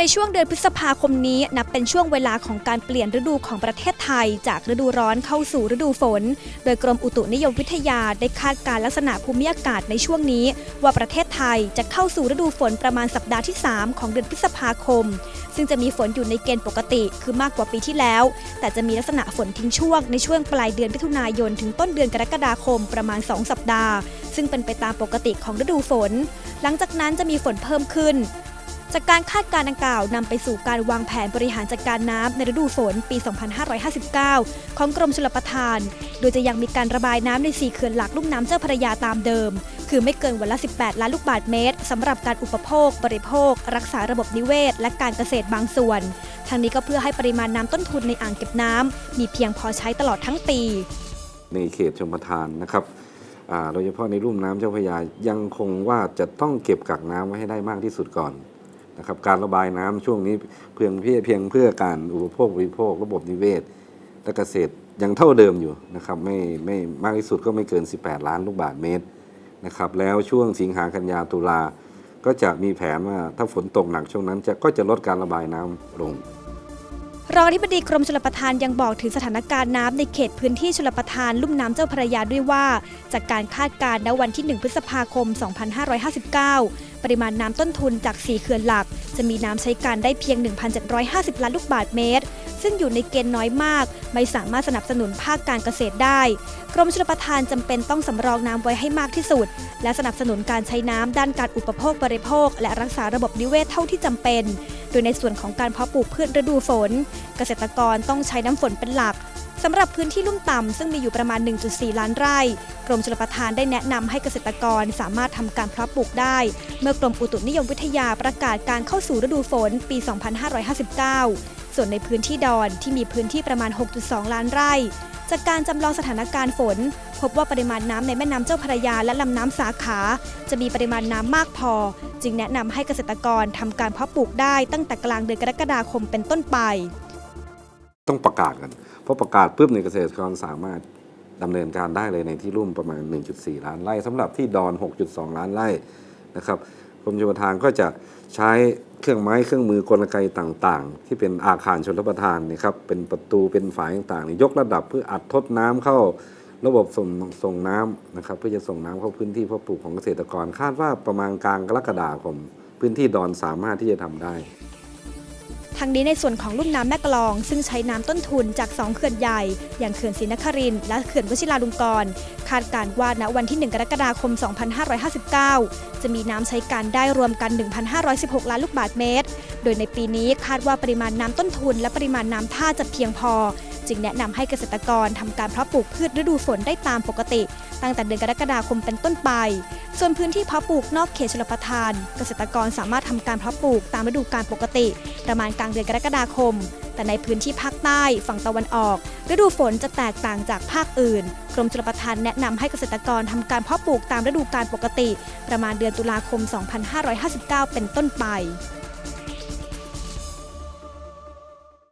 ในช่วงเดือนพฤษภาคมนี้นับเป็นช่วงเวลาของการเปลี่ยนฤดูของประเทศไทย จากฤดูร้อนเข้าสู่ฤดูฝน โดยกรมอุตุนิยมวิทยาได้คาดการณ์ลักษณะภูมิอากาศในช่วงนี้ ว่าประเทศไทยจะเข้าสู่ฤดูฝนประมาณสัปดาห์ที่ 3 ของเดือนพฤษภาคม ซึ่งจะมีฝนอยู่ในเกณฑ์ปกติคือมากกว่าปีที่แล้ว แต่จะมีลักษณะฝนทิ้งช่วงในช่วงปลายเดือนมิถุนายนถึงต้นเดือนกรกฎาคมประมาณ 2 สัปดาห์ ซึ่งเป็นไปตามปกติของฤดูฝน หลังจากนั้นจะมีฝนเพิ่มขึ้น จากการคาดการณ์ดังกล่าวนำไปสู่การวางแผนบริหารจัดการน้ำในฤดูฝนปี 2559 ของกรมชลประทาน โดยจะยังมีการระบายน้ำใน 4 เขื่อนหลักลุ่มน้ำเจ้าพระยาตามเดิม คือไม่เกินวันละ 18 ล้านลูกบาศก์เมตรสำหรับการอุปโภค บริโภค รักษาระบบนิเวศ และการเกษตรบางส่วนทางนี้ก็เพื่อให้ปริมาณน้ำต้นทุนในอ่างเก็บน้ำมีเพียงพอใช้ตลอดทั้งปี ในเขตชมประทานนะครับโดยเฉพาะในรุ่มน้ำเจ้าพระยายังคงว่าจะต้องเก็บกักน้ำไว้ให้ได้มากที่สุดก่อน นะครับการระบายน้ำช่วงนี้เพียงเพียงเพียงเพื่อการอุปโภคบริโภค ระบบนิเวศ และเกษตรยังเท่าเดิมอยู่นะครับไม่ไม่มากที่สุดก็ไม่เกิน 18 ล้านลูกบาทเมตรนะครับแล้วช่วงสิงหากันยาตุลาก็จะมีแผนว่าถ้าฝนตกหนักช่วงนั้นจะก็จะลดการระบายน้ำลง รองอธิบดีกรมชลประทานยังบอกถึงสถานการณ์น้ำในเขตพื้นที่ชลประทานลุ่มน้ำเจ้าพระยาด้วยว่า จากการคาดการณ์ณวันที่ 1 พฤษภาคม 2559 ปริมาณน้ำต้นทุนจาก 4 เขื่อนหลัก จะมีน้ำใช้การได้เพียง 1,750 ล้านลูกบาศก์เมตร ซึ่งอยู่ในเกณฑ์น้อยมาก ไม่สามารถสนับสนุนภาคการเกษตรได้ กรมชลประทานจำเป็นต้องสำรองน้ำไว้ให้มากที่สุด และสนับสนุนการใช้น้ำด้านการอุปโภคบริโภค และรักษาระบบนิเวศเท่าที่จำเป็น โดยในส่วนของการเพาะปลูกพืชฤดูฝน เกษตรกรต้องใช้น้ำฝนเป็นหลักสำหรับพื้นที่ลุ่มต่ำซึ่งมีอยู่ประมาณ 1.4 ล้านไร่ กรมชลประทานได้แนะนำให้เกษตรกรสามารถทำการเพาะปลูกได้ เมื่อกรมอุตุนิยมวิทยาประกาศการเข้าสู่ฤดูฝนปี 2559 ส่วนในพื้นที่ดอนที่มีพื้นที่ประมาณ 6.2 ล้านไร่ จากการจำลองสถานการณ์ฝน พบว่าปริมาณน้ำในแม่น้ำเจ้าพระยาและลำน้ำสาขา จะมีปริมาณน้ำมากพอ จึงแนะนำให้เกษตรกรทำการเพาะปลูกได้ตั้งแต่กลางเดือนกรกฎาคมเป็นต้นไป ต้องประกาศกันเพราะประกาศปุ๊บในเกษตรกรสามารถดำเนินการได้เลยในที่รุ่มประมาณ 1.4 ล้านไร่สำหรับที่ดอน 6.2 ล้านไร่นะครับ รมชลประทานก็จะใช้เครื่องไม้เครื่องมือกลไกต่างๆ ที่เป็นอาคารชลประทานนะครับเป็นประตูเป็นฝายต่างๆ ยกระดับเพื่ออัดทดน้ำเข้าระบบส่งส่งน้ำนะครับเพื่อจะส่งน้ำเข้าพื้นที่เพาะปลูกของเกษตรกร คาดว่าประมาณกลางกรกฎาคมพื้นที่ดอนสามารถที่จะทำได้ ทั้งนี้ในส่วนของลุ่มน้ำแม่กลอง ซึ่งใช้น้ำต้นทุนจาก2เขื่อนใหญ่ อย่างเขื่อนศรีนครินและเขื่อนวชิราลงกรณ์คาดการว่าณวันที่ 1 กรกฎาคม 2559 จะมีน้ำใช้การได้รวมกัน 1,516 ล้านลูกบาศก์เมตร โดยในปีนี้คาดว่าปริมาณน้ำต้นทุน และปริมาณน้ำท่าจะเพียงพอ จึงแนะนำให้เกษตรกรทำการเพาะปลูกพืชฤดูฝนได้ตามปกติ ตั้งแต่เดือนกรกฎาคมเป็นต้นไป ส่วนพื้นที่เพาะปลูกนอกเขตชลประทาน เกษตรกรสามารถทำการเพาะปลูกตามฤดูกาลปกติ ประมาณกลางเดือนกรกฎาคม แต่ในพื้นที่ภาคใต้ฝั่งตะวันออก ฤดูฝนจะแตกต่างจากภาคอื่น กรมชลประทานแนะนำให้เกษตรกรทำการเพาะปลูกตามฤดูกาลปกติ ประมาณเดือนตุลาคม 2559 เป็นต้นไป